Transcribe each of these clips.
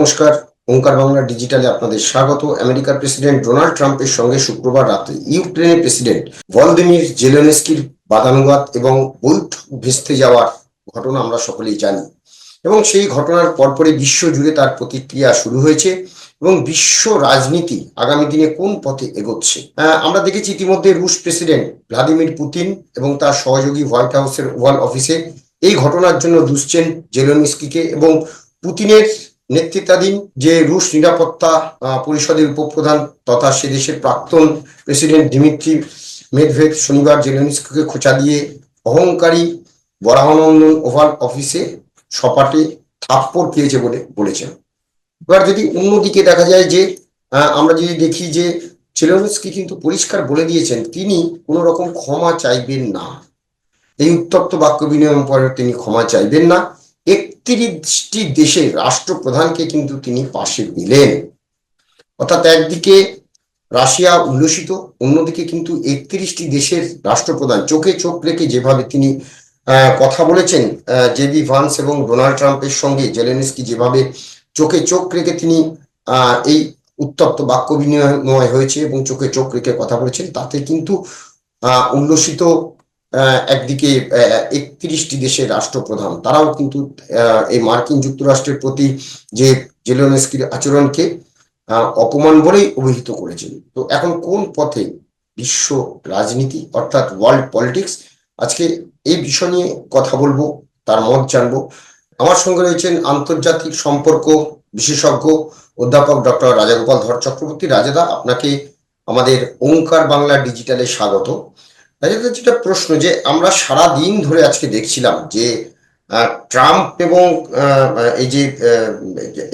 নমস্কার, ওঙ্কার বাংলা ডিজিটালে আপনাদের স্বাগত। আমেরিকার প্রেসিডেন্ট ডোনাল্ড ট্রাম্পের সঙ্গে শুক্রবার রাতে ইউক্রেনের প্রেসিডেন্ট ভলদিমির জেলেনস্কির বাদানুবাদ এবং বৈঠক ভেস্তে যাওয়ার ঘটনা আমরা সকলেই জানি। এবং সেই ঘটনার পরপরই বিশ্ব জুড়ে তার প্রতিক্রিয়া শুরু হয়েছে এবং বিশ্ব রাজনীতি আগামী দিনে কোন পথে এগোচ্ছে? আমরা দেখেছি ইতিমধ্যে রুশ প্রেসিডেন্ট ভ্লাদিমির পুতিন এবং তার সহযোগী হোয়াইট হাউসের ওয়াল অফিসে এই ঘটনার জন্য দুষছেন জেলেনস্কিকে এবং পুতিনের নেতৃত্বাধীন যে রুশ নিরাপত্তা পরিষদের উপপ্রধান তথা সে দেশের প্রাক্তন প্রেসিডেন্ট দিমিত্রি মেদভেদ শনিবার জেলেনস্কিকে খোঁচা দিয়ে অহংকারী বরাহনন্দন ওভাল অফিসে সপাটে থাপ্পড় পেয়েছে বলে বলেছেন। এবার যদি অন্যদিকে দেখা যায় যে আমরা যদি দেখি যে জেলেনস্কি কিন্তু পরিষ্কার বলে দিয়েছেন, তিনি কোনো রকম ক্ষমা চাইবেন না। এই উত্তপ্ত বাক্য বিনিময়ের পরে তিনি ক্ষমা চাইবেন না। একত্রিশটি দেশের রাষ্ট্রপ্রধানকে কিন্তু তিনি পাশে দিলেন। অর্থাৎ একদিকে রাশিয়া উল্লসিত, অন্যদিকে কিন্তু একত্রিশটি দেশের রাষ্ট্রপ্রধান চোখে চোখ রেখে যেভাবে তিনি কথা বলেছেন জেবি ভান্স এবং ডোনাল্ড ট্রাম্পের সঙ্গে, জেলেনস্কি যেভাবে চোখে চোখ রেখে তিনি এই উত্তপ্ত বাক্য বিনিময় হয়েছে এবং চোখে চোখ রেখে কথা বলেছেন, তাতে কিন্তু উল্লসিত একদিকে একত্রিশটি দেশের রাষ্ট্রপ্রধান, তারাও কিন্তু এই মার্কিন যুক্তরাষ্ট্রের প্রতি যে জেলেনস্কির আচরণকে অপমান বলেই অভিহিত করেছেন। তো এখন কোন পথে বিশ্ব রাজনীতি, অর্থাৎ ওয়ার্ল্ড পলিটিক্স, আজকে এই বিষয় নিয়ে কথা বলব, তার মত জানব? আমার সঙ্গে রয়েছেন আন্তর্জাতিক সম্পর্ক বিশেষজ্ঞ অধ্যাপক ডক্টর রাজাগোপাল ধর চক্রবর্তী। রাজাদা, আপনাকে আমাদের ওঙ্কার বাংলা ডিজিটালে স্বাগত। যেটা প্রশ্ন যে আমরা সারা দিন ধরে আজকে দেখছিলাম যে ট্রাম্প এবং এই যে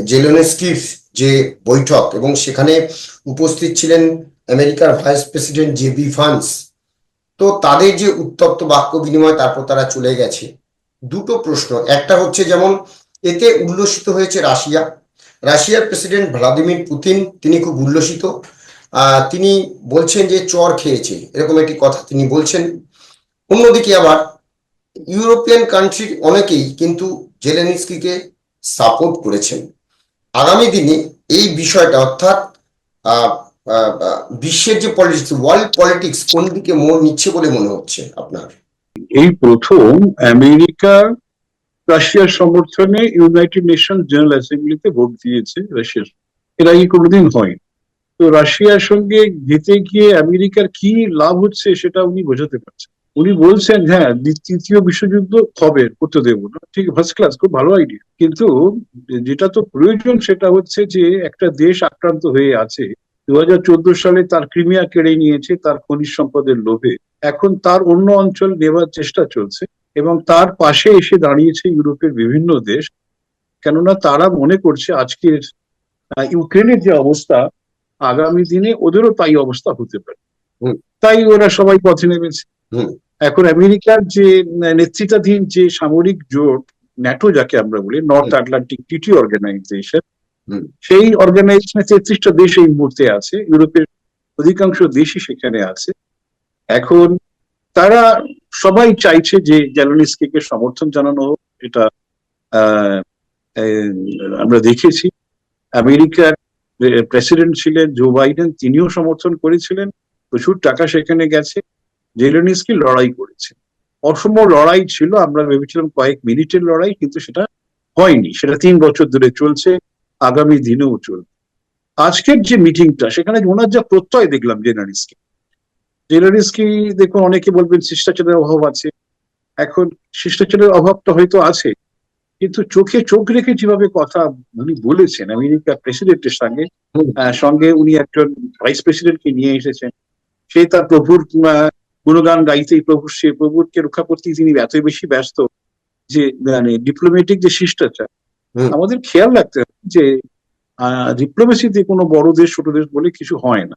জেলেনস্কির যে বৈঠক এবং সেখানে উপস্থিত ছিলেন আমেরিকার ভাইস প্রেসিডেন্ট জেবি ফান্স তো তাদের যে উত্তপ্ত বাক্য বিনিময় তারপর তারা চলে গেছে। দুটো প্রশ্ন। একটা হচ্ছে যেমন, এতে উল্লসিত হয়েছে রাশিয়া। রাশিয়ার প্রেসিডেন্ট ভ্লাদিমির পুতিন, তিনি খুব উল্লসিত। তিনি বলছেন যে চর খেয়েছে, এরকম একটি কথা তিনি বলছেন। অন্যদিকে আবার ইউরোপিয়ান কান্ট্রির অনেকেই কিন্তু জেলেনিস্কিকে সাপোর্ট করেছেন। আগামী দিনে এই বিষয়টা অর্থাৎ বিশ্বের যে পলিটিক্স, ওয়ার্ল্ড পলিটিক্স কোন দিকে মোড় নিচ্ছে বলে মনে হচ্ছে আপনার? এই প্রথম আমেরিকা, রাশিয়ার সমর্থনে ইউনাইটেড নেশন জেনারেল অ্যাসেম্বলিতে ভোট দিয়েছে রাশিয়ার। এর আগে কোনোদিন হয়নি। তো রাশিয়ার সঙ্গে যেতে গিয়ে আমেরিকার কি লাভ হচ্ছে সেটা উনি বোঝাতে পারছেন। উনি বলছেন হ্যাঁ তৃতীয় বিশ্বযুদ্ধ হবে করতে দেবো না। ঠিক ফার্স্ট ক্লাস খুব ভালো আইডিয়া কিন্তু যেটা তো প্রয়োজন সেটা হচ্ছে যে একটা দেশ আক্রান্ত হয়ে আছে দু হাজার চোদ্দ সালে তার ক্রিমিয়া কেড়ে নিয়েছে, তার খনিজ সম্পদের লোভে। এখন তার অন্য অঞ্চল নেবার চেষ্টা চলছে এবং তার পাশে এসে দাঁড়িয়েছে ইউরোপের বিভিন্ন দেশ। কেননা তারা মনে করছে আজকের ইউক্রেনের যে অবস্থা আগামী দিনে ওদেরও তাই অবস্থা হতে পারে। তাই ওরা সবাই পথে নেমেছে। এখন আমেরিকার যে নেতৃত্বাধীন যে সামরিক জোট ন্যাটো যাকে আমরা বলি নর্থ আটলান্টিক টিটি অর্গানাইজেশন সেই অর্গানাইজেশনে তেত্রিশটা দেশ এই মুহূর্তে আছে ইউরোপের অধিকাংশ দেশই সেখানে আছে। এখন তারা সবাই চাইছে যে জ্যালোনিস্কিকে সমর্থন জানানো হোক এটা আমরা দেখেছি। আমেরিকার প্রেসিডেন্ট ছিলেন, জো বাইডেন, তিনিও সমর্থন করেছিলেন। প্রচুর টাকা সেখানে গেছে। জেলেনিস্কি লড়াই করেছে। অসম লড়াই ছিল, আমরা ভেবেছিলাম কয়েক মিনিটের লড়াই, কিন্তু সেটা হয়নি। সেটা তিন বছর ধরে চলছে, আগামী দিনেও চলবে। আজকের যে মিটিংটা, সেখানে ওনার যা প্রত্যয় দেখলাম জেনারিস্কি জেনারিস্কি দেখুন, অনেকে বলবেন, শিষ্টাচারের অভাব আছে। এখন শিষ্টাচারের অভাবটা হয়তো আছে। কিন্তু চোখে চোখ রেখে যেভাবে কথা উনি বলেছেন আমেরিকা প্রেসিডেন্টের সঙ্গে। সঙ্গে উনি একজন ভাইস প্রেসিডেন্টকে নিয়ে এসেছেন সে তার প্রভুর গুণগান গাইতেই প্রভুর সে প্রভুরকে রক্ষা করতেই তিনি এত বেশি ব্যস্ত যে মানে ডিপ্লোমেটিক যে শিষ্টাচার। আমাদের খেয়াল রাখতে হবে যে ডিপ্লোমেসিতে কোনো বড় দেশ ছোট দেশ বলে কিছু হয় না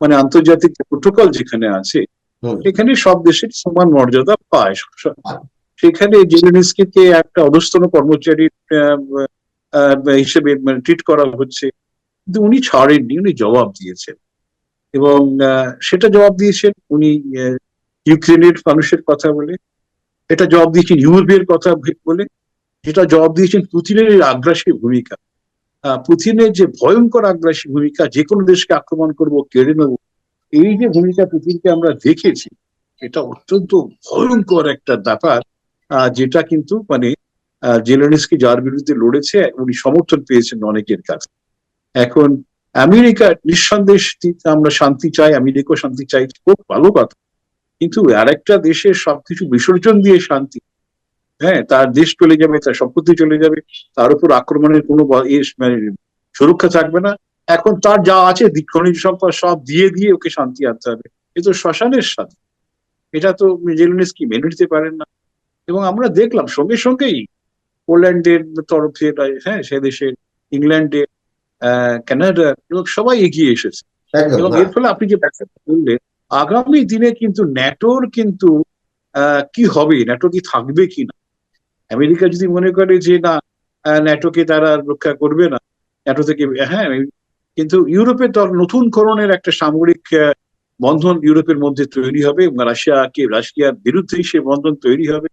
মানে আন্তর্জাতিক প্রোটোকল যেখানে আছে। সেখানে সব দেশের সমান মর্যাদা পায়। সেখানে জেলেনিস্কিকে একটা অধস্তন কর্মচারী হিসেবে ট্রিট করা হচ্ছে। কিন্তু উনি ছাড়েননি, উনি জবাব দিয়েছেন। এবং সেটা জবাব দিয়েছেন উনি ইউক্রেনের মানুষের কথা বলে। এটা জবাব দিয়েছেন ইউরোপের কথা বলে। যেটা জবাব দিয়েছেন পুতিনের আগ্রাসী ভূমিকা। পুতিনের যে ভয়ঙ্কর আগ্রাসী ভূমিকা, যে কোনো দেশকে আক্রমণ করব, কেড়ে নেব, এই যে ভূমিকা পুতিনকে আমরা দেখেছি, এটা অত্যন্ত ভয়ঙ্কর একটা ব্যাপার। যেটা কিন্তু মানে জেলেনস্কি যার বিরুদ্ধে লড়েছে, উনি সমর্থন পেয়েছেন অনেকের কাছে। এখন আমেরিকা নিঃসন্দেহ আমরা শান্তি চাই, আমেরিকাও শান্তি চাই, খুব ভালো কথা। কিন্তু আর একটা দেশের সবকিছু বিসর্জন দিয়ে শান্তি হ্যাঁ তার দেশ চলে যাবে, তার সম্পত্তি চলে যাবে, তার উপর আক্রমণের কোনো মানে সুরক্ষা থাকবে না। এখন তার যা আছে খনিজ সম্পদ সব দিয়ে দিয়ে ওকে শান্তি আনতে হবে। এ তো শ্মশানের সাথে। এটা তো জেলনেসকি মেনে নিতে পারেন না। এবং আমরা দেখলাম সঙ্গে সঙ্গেই পোল্যান্ডের তরফে হ্যাঁ সে দেশের ইংল্যান্ডের আহ কানাডা এবং সবাই এগিয়ে এসেছে। এবং হ্যাঁ। এর ফলে আপনি যে ব্যাপারটা বললেন আগামী দিনে কিন্তু ন্যাটোর কিন্তু কি হবে? ন্যাটো কি থাকবে কি না? আমেরিকা যদি মনে করে যে না ন্যাটোকে তারা রক্ষা করবে না ন্যাটো থেকে হ্যাঁ কিন্তু ইউরোপের দল নতুন করণের একটা সামরিক বন্ধন ইউরোপের মধ্যে তৈরি হবে এবং রাশিয়াকে রাশিয়ার বিরুদ্ধেই সে বন্ধন তৈরি হবে।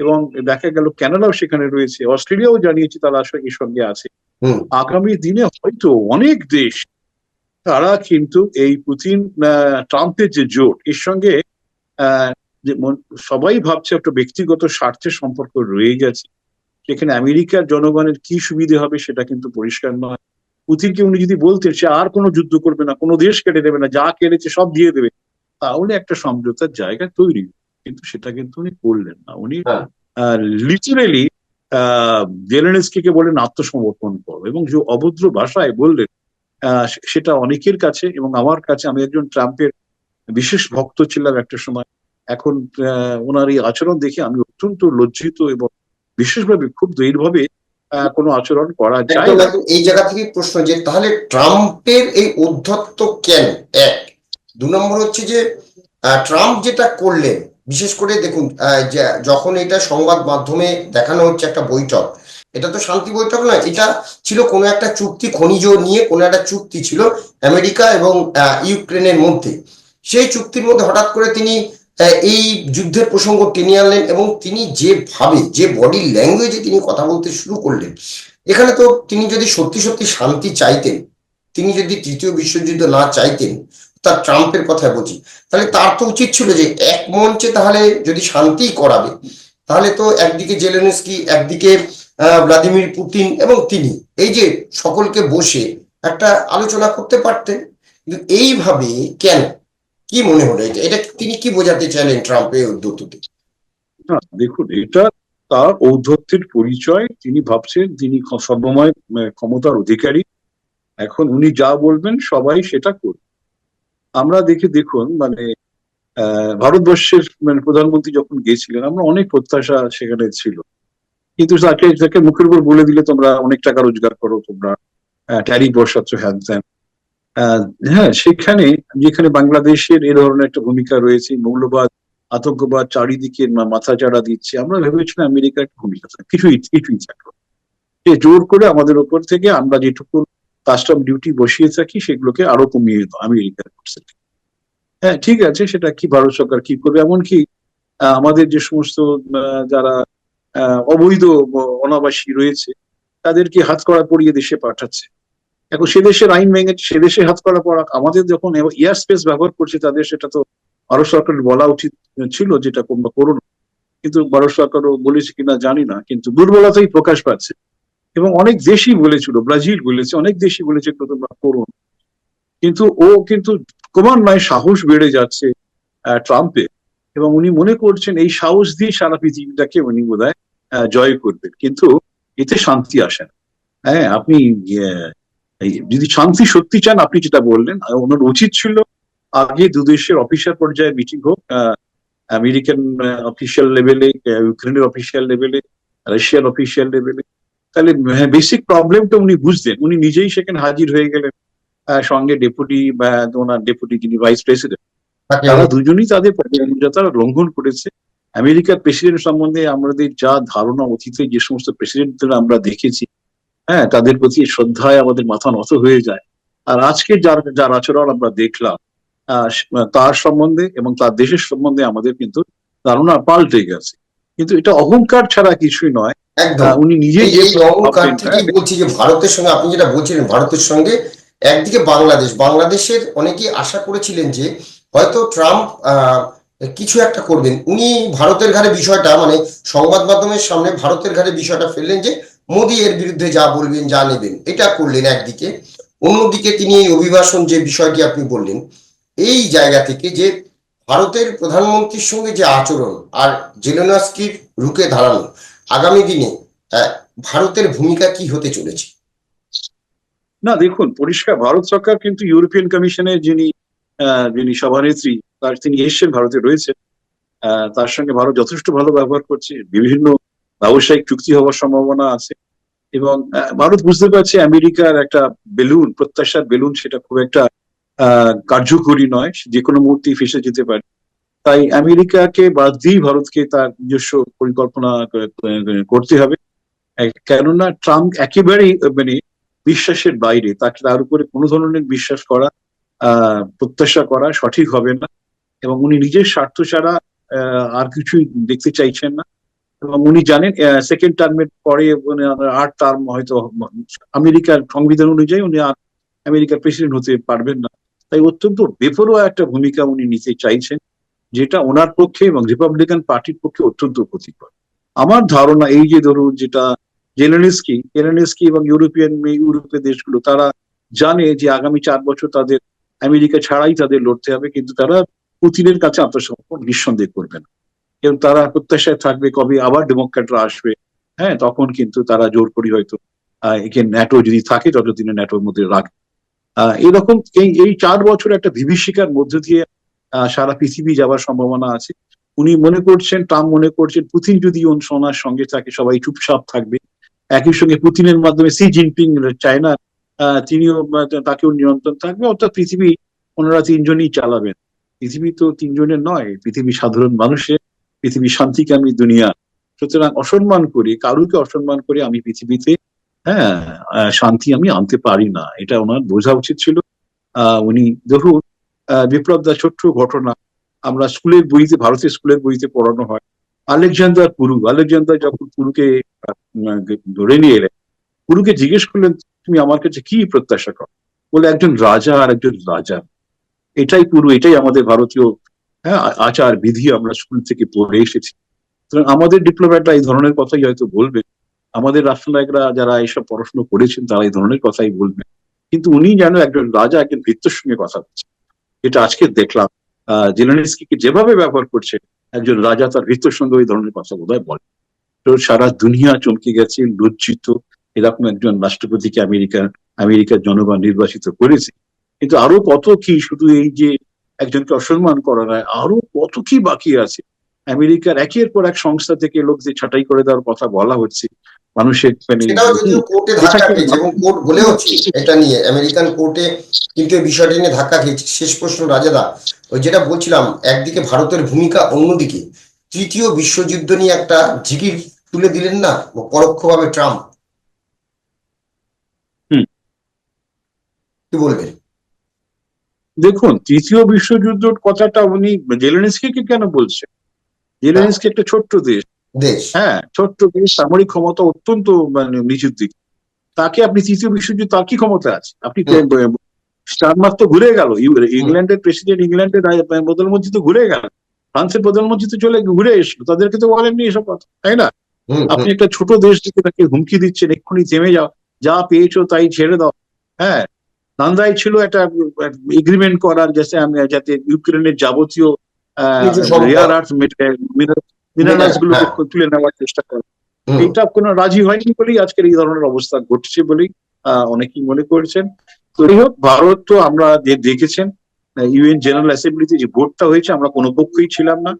এবং দেখা গেল কানাডাও সেখানে রয়েছে অস্ট্রেলিয়াও জানিয়েছে তারা আসলে এর সঙ্গে আছে। আগামী দিনে হয়তো অনেক দেশ তারা কিন্তু এই পুতিন ট্রাম্পের যে জোট এর সঙ্গে সবাই ভাবছে একটা ব্যক্তিগত স্বার্থের সম্পর্ক রয়ে গেছে। সেখানে আমেরিকার জনগণের কি সুবিধে হবে সেটা কিন্তু পরিষ্কার নয়। পুতিনকে উনি যদি বলতেন সে আর কোনো যুদ্ধ করবে না কোনো দেশ কেটে দেবে না যা কেটেছে সব দিয়ে দেবে তাহলে একটা সমঝোতার জায়গা তৈরি। কিন্তু সেটা কিন্তু উনি করলেন না। উনি হ্যাঁ। লিটারেলি জেলেনস্কিকে বলেন আত্মসমর্পণ করো এবং যে অভদ্র ভাষায় বললেন সেটা অনেকের কাছে এবং আমার কাছে আমি একজন ট্রাম্পের বিশেষ ভক্ত ছিলাম একটা সময়। এখন ওনার এই আচরণ দেখে আমি অত্যন্ত লজ্জিত এবং বিশেষভাবে খুব আহ, কোনো আচরণ করা যায় এই জায়গা থেকে প্রশ্ন যে তাহলে ট্রাম্পের এই উদ্ধত্ত কেন? এক। দু নম্বর হচ্ছে যে ট্রাম্প যেটা করলেন বিশেষ করে দেখুন যখন এটা সংবাদ মাধ্যমে দেখানো হচ্ছে একটা বৈঠক, এটা তো শান্তি বৈঠক নয়, এটা ছিল কোনো একটা চুক্তি, খনিজ নিয়ে কোনো একটা চুক্তি ছিল আমেরিকা এবং ইউক্রেনের মধ্যে। সেই চুক্তির মধ্যে হঠাৎ করে তিনি এই যুদ্ধের প্রসঙ্গ টেনে আনলেন এবং তিনি যেভাবে, যে বডি ল্যাঙ্গুয়েজে তিনি কথা বলতে শুরু করলেন, এখানে তো তিনি যদি সত্যি সত্যি শান্তি চাইতেন, তিনি যদি তৃতীয় বিশ্বযুদ্ধ না চাইতেন তার ট্রাম্পের কথা বলছি। তাহলে তার তো উচিত ছিল যে এক মঞ্চে তাহলে যদি শান্তি করাবে, তাহলে তো একদিকে জেলেনস্কি, একদিকে ভ্লাদিমির পুতিন এবং তিনি, এই যে সকলকে বসে একটা আলোচনা করতে পারতেন। কিন্তু এইভাবে কেন? কি মনে হলো এটা? এটা তিনি কি বোঝাতে চাইলেন ট্রাম্পের উদ্যোগতে না, দেখুন, এটা তার ঔদ্ধত্যের পরিচয়। তিনি ভাবছেন তিনি সর্বময় ক্ষমতার অধিকারী। এখন উনি যা বলবেন সবাই সেটা করবে। আমরা দেখে, দেখুন মানে ভারতবর্ষের মানে প্রধানমন্ত্রী যখন গিয়েছিলেন, আমরা অনেক প্রত্যাশা সেখানে ছিল কিন্তু তাকে তাকে মুখের উপর বলে দিলে তোমরা অনেক টাকা রোজগার করো, তোমরা ট্যারিফ বসাচ্ছ হ্যান হ্যাঁ সেখানে, যেখানে বাংলাদেশের এ ধরনের একটা ভূমিকা রয়েছে, মৌলবাদ, আতঙ্কবাদ চারিদিকে মাথা চাড়া দিচ্ছে, আমরা ভেবেছিলাম আমেরিকার একটা ভূমিকা। কিছুই কিছুই থাকল জোর করে আমাদের ওপর থেকে আমরা যেটুকু কাস্টম ডিউটি বসিয়ে থাকি, সেগুলোকে আরও কমিয়ে দাও আমেরিকার হ্যাঁ ঠিক আছে, সেটা কি ভারত সরকার কি করবে? এমনকি আমাদের যে সমস্ত যারা অবৈধ অনাবাসী রয়েছে, তাদেরকে হাত করা পরিয়ে দেশে পাঠাচ্ছে। এখন সে দেশের আইন ভেঙে, সে দেশে হাত করা পড়া, আমাদের যখন এয়ার স্পেস ব্যবহার করছে, তাদের সেটা তো ভারত সরকারের বলা উচিত ছিল যেটা তোমরা করোনা। কিন্তু ভারত সরকারও বলেছে কিনা জানি না, কিন্তু দুর্বলতাই প্রকাশ পাচ্ছে। এবং অনেক দেশই বলেছিল ব্রাজিল বলেছে অনেক দেশই বলেছে এগুলো তোমরা করো। না। কিন্তু ও কিন্তু ক্রমান্বয়ে সাহস বেড়ে যাচ্ছে আহ, ট্রাম্পের। এবং উনি মনে করছেন এই সাহস দিয়ে সারা পৃথিবীটাকে উনি বোধ জয় করবেন। কিন্তু এতে শান্তি আসে না। হ্যাঁ আপনি যদি শান্তি সত্যি চান আপনি যেটা বললেন ওনার উচিত ছিল আগে দু দেশের অফিসার পর্যায়ে মিটিং হোক আমেরিকান অফিসিয়াল লেভেলে ইউক্রেনের অফিসিয়াল লেভেলে রাশিয়ান অফিসিয়াল লেভেলে তাহলে হ্যাঁ বেসিক প্রবলেমটা উনি বুঝতেন। উনি নিজেই সেখানে হাজির হয়ে গেলেন সঙ্গে ডেপুটি বা ওনার ডেপুটি যিনি ভাইস প্রেসিডেন্ট তারা দুজনই তাদের পদমর্যাদা লঙ্ঘন করেছে। আমেরিকার প্রেসিডেন্ট সম্বন্ধে আমাদের যা ধারণা অতীতে যে সমস্ত প্রেসিডেন্টদের আমরা দেখেছি হ্যাঁ তাদের প্রতি শ্রদ্ধায় আমাদের মাথা নত হয়ে যায়। আর আজকে যার যার আচরণ আমরা দেখলাম আহ, তার সম্বন্ধে এবং তার দেশের সম্বন্ধে আমাদের কিন্তু ধারণা পাল্টে গেছে। কিন্তু এটা অহংকার ছাড়া কিছুই নয়। একদম। উনি নিজে যে এই অহংকার ভাবতেন, থেকেই বলছি যে ভারতের সঙ্গে আপনি যেটা বলছিলেন ভারতের সঙ্গে একদিকে বাংলাদেশ। বাংলাদেশের অনেকেই আশা করেছিলেন যে হয়তো ট্রাম্প কিছু একটা করবেন। উনি ভারতের ঘাড়ে বিষয়টা মানে সংবাদ মাধ্যমের সামনে ভারতের ঘাড়ে বিষয়টা ফেললেন যে মোদী এর বিরুদ্ধে যা বলবেন যা নেবেন এটা করলেন একদিকে। অন্যদিকে তিনি এই অভিবাসন যে বিষয়টি আপনি বললেন এই জায়গা থেকে যে ভারতের প্রধানমন্ত্রীর সঙ্গে যে আচরণ আর জেলেনস্কির রুখে দাঁড়ানো আগামী দিনে ভারতের ভূমিকা কি হতে চলেছে? না, দেখুন, পরিষ্কার, ভারত সরকার কিন্তু ইউরোপিয়ান কমিশনের যিনি যিনি সভানেত্রী, তার তিনি এসছেন, ভারতে রয়েছে তার সঙ্গে ভারত যথেষ্ট ভালো ব্যবহার করছে, বিভিন্ন ব্যবসায়িক চুক্তি হওয়ার সম্ভাবনা আছে এবং ভারত বুঝতে পারছে আমেরিকার একটা বেলুন, প্রত্যাশার বেলুন, সেটা খুব একটা কার্যকরী নয়, যে কোনো মুহূর্তেই ফেসে যেতে পারে। তাই আমেরিকাকে বাদ দিয়েই ভারতকে তার নিজস্ব পরিকল্পনা করতে হবে। কেননা ট্রাম্প একেবারেই মানে বিশ্বাসের বাইরে। তাকে তার উপরে কোনো ধরনের বিশ্বাস করা প্রত্যাশা করা সঠিক হবে না এবং উনি নিজের স্বার্থ ছাড়া আর কিছুই দেখতে চাইছেন না। এবং উনি জানেন সেকেন্ড টার্মের পরে আট টার্ম হয়তো আমেরিকার সংবিধান অনুযায়ী উনি আর আমেরিকার প্রেসিডেন্ট হতে পারবেন না। তাই অত্যন্ত বেপরোয়া একটা ভূমিকা উনি নিতে চাইছেন। যেটা ওনার পক্ষে এবং রিপাবলিকান পার্টির পক্ষে অত্যন্ত ক্ষতিকর আমার ধারণা এই যে ধরুন যেটা জেলেনস্কি জেলেনস্কি এবং ইউরোপিয়ান ইউরোপীয় দেশগুলো, তারা জানে যে আগামী চার বছর তাদের আমেরিকা ছাড়াই তাদের লড়তে হবে, কিন্তু তারা পুতিনের কাছে আত্মসমর্পণ নিঃসন্দেহ করবে না। এবং তারা প্রত্যাশায় থাকবে কবে আবার ডেমোক্র্যাটরা আসবে হ্যাঁ তখন কিন্তু তারা জোর করি হয়তো একে ন্যাটো যদি থাকে, ততদিনে ন্যাটোর মধ্যে রাখবে। এরকম এই চার বছর একটা বিভীষিকার মধ্য দিয়ে সারা পৃথিবী যাওয়ার সম্ভাবনা আছে। উনি মনে করছেন, ট্রাম্প মনে করছেন, পুতিন যদি সোনার সঙ্গে থাকে, সবাই চুপচাপ থাকবে। একই সঙ্গে পুতিনের মাধ্যমে সি জিনপিং চায়না তিনিও তাকেও নিয়ন্ত্রণ থাকবে। অর্থাৎ পৃথিবী ওনারা তিনজনই চালাবেন। পৃথিবী তো তিনজনের নয়, পৃথিবী সাধারণ মানুষের, পৃথিবী শান্তিকামী দুনিয়া। সুতরাং অসম্মান করে, কারুকে অসম্মান করে, আমি পৃথিবীতে হ্যাঁ শান্তি আমি আনতে পারি না। এটা ওনার বোঝা উচিত ছিল। আহ, উনি ধরুন বিপ্লব দা ছোট্ট ঘটনা আমরা স্কুলের বইতে, ভারতের স্কুলের বইতে পড়ানো হয়। আলেকজান্ডার পুরু, আলেকজান্ডার যখন পুরুকে ধরে নিয়ে এলেন, পুরুকে জিজ্ঞেস করলেন, তুমি আমার কাছে কি প্রত্যাশা করো? বলে, একজন রাজা আর একজন রাজা। এটাই পুরো, এটাই আমাদের ভারতীয় হ্যাঁ আচার বিধি আমরা স্কুল থেকে পড়ে এসেছি। আমাদের ডিপ্লোম্যাটরা এই ধরনের কথাই হয়তো বলবে। আমাদের রাষ্ট্রনায়করা যারা এইসব পড়াশোনা করেছেন, তারা এই ধরনের কথাই বলবেন কিন্তু উনি যেন একজন রাজা, একজন ভিত্তর সঙ্গে কথা বলছেন। এটা আজকে দেখলাম, আহ যেভাবে ব্যবহার করছে, একজন রাজা তার ভিত্তর সঙ্গে ওই ধরনের কথা বোধহয় বলে। তো সারা দুনিয়া চমকে গেছে, লজ্জিত, এরকম একজন রাষ্ট্রপতিকে আমেরিকার আমেরিকার জনগণ নির্বাচিত করেছে। কিন্তু আরও কত কি শুধু এই যে একজনকে অসম্মান করা নয়, আরও কত কি বাকি আছে? আমেরিকার একের পর এক সংস্থা থেকে লোকদের ছাঁটাই করে দেওয়ার কথা বলা হচ্ছে মানুষের মানে সেটাও যদিও কোর্টে ধাক্কা খেয়েছে এবং কোর্ট বলেওছে এটা নিয়ে আমেরিকান কোর্টে কিন্তু এই বিষয়টি নিয়ে ধাক্কা খেয়েছে। শেষ প্রশ্ন রাজাদা ওই যেটা বলছিলাম একদিকে ভারতের ভূমিকা অন্যদিকে তৃতীয় বিশ্বযুদ্ধ নিয়ে একটা ঝিকির তুলে দিলেন না পরোক্ষভাবে ট্রাম্প? হুম। কি বলবেন? দেখুন তৃতীয় বিশ্বযুদ্ধ কথাটা উনি জেলেনস্কিকে কেন বলছে জেলেনস্কি একটা ছোট্ট দেশ। দেশ। হ্যাঁ ছোট্ট দেশ সামরিক ক্ষমতা অত্যন্ত মানে নিচুর দিক। তাকে আপনি তৃতীয় বিশ্বযুদ্ধ তার কি ক্ষমতা আছে? আপনি স্টারমার্ক তো ঘুরে গেল। ইংল্যান্ডের প্রেসিডেন্ট ইংল্যান্ডের প্রধানমন্ত্রী তো ঘুরে গেল। ফ্রান্সের প্রধানমন্ত্রী তো চলে ঘুরে এসলো তাদেরকে তো বলেননি এসব কথা তাই না? আপনি একটা ছোট দেশ থেকে তাকে হুমকি দিচ্ছেন এক্ষুনি থেমে যাও। যা পেয়েছ তাই ছেড়ে দাও। হ্যাঁ নান্দাই ছিল একটা এগ্রিমেন্ট করার যাতে আমি যাতে ইউক্রেনের যাবতীয় রেয়ার আর্থ মিনারেলস হ্যাঁ। তুলে নেওয়ার চেষ্টা করে। এইটা কোনো রাজি হয়নি বলেই আজকের এই ধরনের অবস্থা ঘটছে বলেই অনেকেই মনে করছেন। তো যাই হোক ভারত তো আমরা যে দেখেছেন ইউএন জেনারেল অ্যাসেম্বলিতে যে ভোটটা হয়েছে আমরা কোনো পক্ষই ছিলাম না।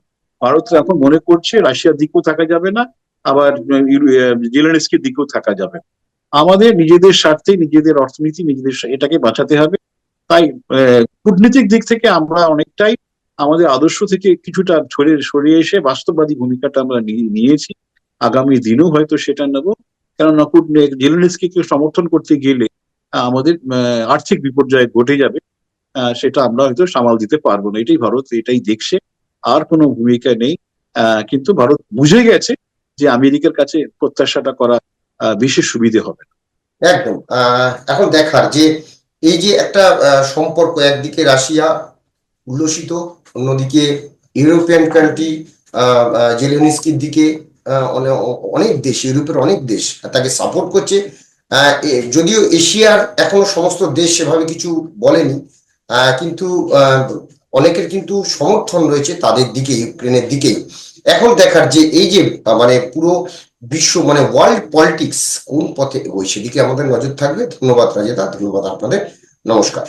ভারত এখন মনে করছে রাশিয়ার দিকেও থাকা যাবে না আবার জেলেনস্কির দিকেও থাকা যাবে। আমাদের নিজেদের স্বার্থে নিজেদের অর্থনীতি নিজেদের এটাকে বাঁচাতে হবে। তাই কূটনীতিক দিক থেকে আমরা অনেকটাই আমাদের আদর্শ থেকে কিছুটা সরে সরিয়ে এসে বাস্তববাদী ভূমিকাটা আমরা নিয়ে- নিয়েছি। আগামী দিনেও হয়তো সেটা নেব। কেননা জেলেনস্কিকে সমর্থন করতে গেলে আমাদের আর্থিক বিপর্যয় ঘটে যাবে। সেটা আমরা হয়তো সামাল দিতে পারব না। এটাই ভারত এটাই দেখছে। আর কোনো ভূমিকা নেই। কিন্তু ভারত বুঝে গেছে যে আমেরিকার কাছে প্রত্যাশাটা করা আহ, বেশি সুবিধে হবে না। একদম। এখন দেখার যে এই যে একটা সম্পর্ক একদিকে রাশিয়া উল্লসিত অন্যদিকে ইউরোপিয়ান কান্ট্রি জেলেনিস্কির দিকে অনেক দেশ, ইউরোপের অনেক দেশ তাকে সাপোর্ট করছে। যদিও এশিয়ার এখনও সমস্ত দেশ সেভাবে কিছু বলেনি কিন্তু অনেকের কিন্তু সমর্থন রয়েছে তাদের দিকে, ইউক্রেনের দিকেই এখন দেখার যে এই যে মানে পুরো বিশ্ব মানে ওয়ার্ল্ড পলিটিক্স কোন পথে এগোয়, সেদিকে আমাদের নজর থাকবে। ধন্যবাদ রাজেদা, ধন্যবাদ আপনাদের। নমস্কার।